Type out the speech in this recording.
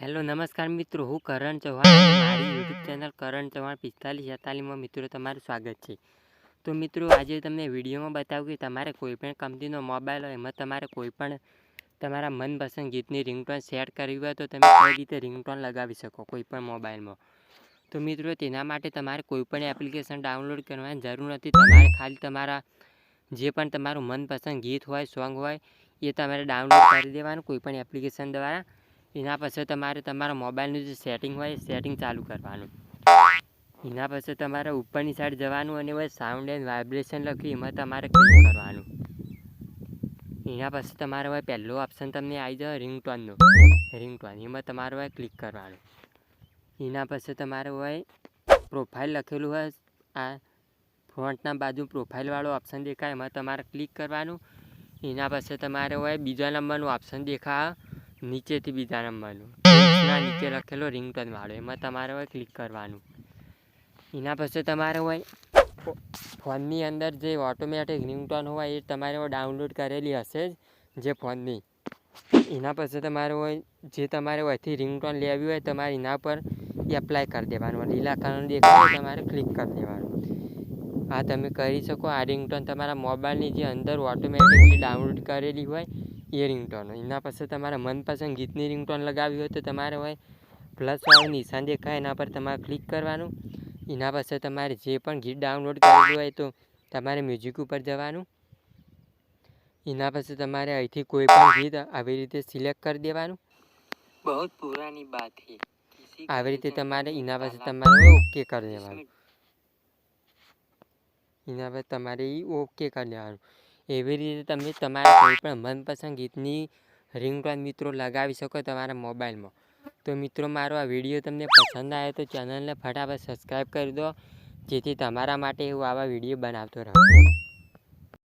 Hello, નમસ્કાર મિત્રો. હું કરણ ચૌહાણ મારી યુટ્યુબ ચેનલ કરણ ચૌહાણ પિસ્તાલીસ છેતાલીસમાં મિત્રો તમારું સ્વાગત છે. તો મિત્રો, આજે તમને વિડીયોમાં બતાવું કે તમારે કોઈપણ કંપનીનો મોબાઈલ હોય, એમાં તમારે કોઈપણ તમારા મનપસંદ ગીતની રિંગટોન સેટ કરવી હોય, તો તમે કઈ રીતે રિંગટોન લગાવી શકો કોઈપણ મોબાઈલમાં? તો મિત્રો, તેના માટે તમારે કોઈપણ એપ્લિકેશન ડાઉનલોડ કરવાની જરૂર નથી. તમારે ખાલી તમારા જે પણ તમારું મનપસંદ ગીત હોય, સોંગ હોય, એ તમારે ડાઉનલોડ કરી દેવાનું. કોઈપણ એપ્લિકેશન દ્વારા એના પછી તમારે તમારા મોબાઈલનું જે સેટિંગ હોય સેટિંગ ચાલુ કરવાનું. એના પછી તમારે ઉપરની સાઈડ જવાનું અને હવે સાઉન્ડ એન્ડ વાઇબ્રેશન લખ્યું એમાં તમારે ક્લિક કરવાનું. એના પછી તમારે હવે પહેલો ઓપ્શન તમને આવી જાય રિંગટોનનો રિંગટોન એમાં તમારે હવે ક્લિક કરવાનું. એના પછી તમારે હોય પ્રોફાઇલ લખેલું હોય આ ફ્રન્ટના બાજુ પ્રોફાઇલવાળો ઓપ્શન દેખાય એમાં તમારે ક્લિક કરવાનું. એના પછી તમારે હોય બીજા નંબરનું ઓપ્શન દેખાય નીચેથી બીજા નંબરનું ના નીચે લખેલો રિંગટોન વાળો એમાં તમારે હોય ક્લિક કરવાનું. એના પછી તમારે હોય ફોનની અંદર જે ઓટોમેટિક રિંગટોન હોય એ તમારે ડાઉનલોડ કરેલી હશે જ જે ફોનની. એના પછી તમારે હોય જે તમારે હોયથી રિંગટોન લેવી હોય તમારે એના પર એપ્લાય કરી દેવાનું લીલા કલરનું દેખાય તમારે ક્લિક કરી દેવાનું. આ તમે કરી શકો. આ રિંગટોન તમારા મોબાઈલની જે અંદર ઓટોમેટિકલી ડાઉનલોડ કરેલી હોય એ રિંગટોન એના પછી તમારા મનપસંદ ગીતની રિંગટોન લગાવી હોય તો તમારે હોય પ્લસવાળું નિશાન દેખાય એના પર તમારે ક્લિક કરવાનું. એના પછી તમારે જે પણ ગીત ડાઉનલોડ કરેલું હોય તો તમારે મ્યુઝિક ઉપર જવાનું. એના પછી તમારે અહીંથી કોઈ પણ ગીત આવી રીતે સિલેક્ટ કરી દેવાનું. બહુ પુરાની બાત હે. આવી રીતે તમારે એના પછી તમારે ઓકે કરી દેવાનું. એના પછી તમારે એ ઓકે કરી દેવાનું. એવી રીતે તમે તમારા કોઈ પણ મનપસંદ ગીતની રિંગટોન મિત્રો લગાવી શકો તમારા મોબાઈલમાં. તો મિત્રો, મારો આ વીડિયો તમને પસંદ આવે તો ચેનલને ફટાફટ સબસ્ક્રાઈબ કરી દો, જેથી તમારા માટે હું આવા વીડિયો બનાવતો રહું.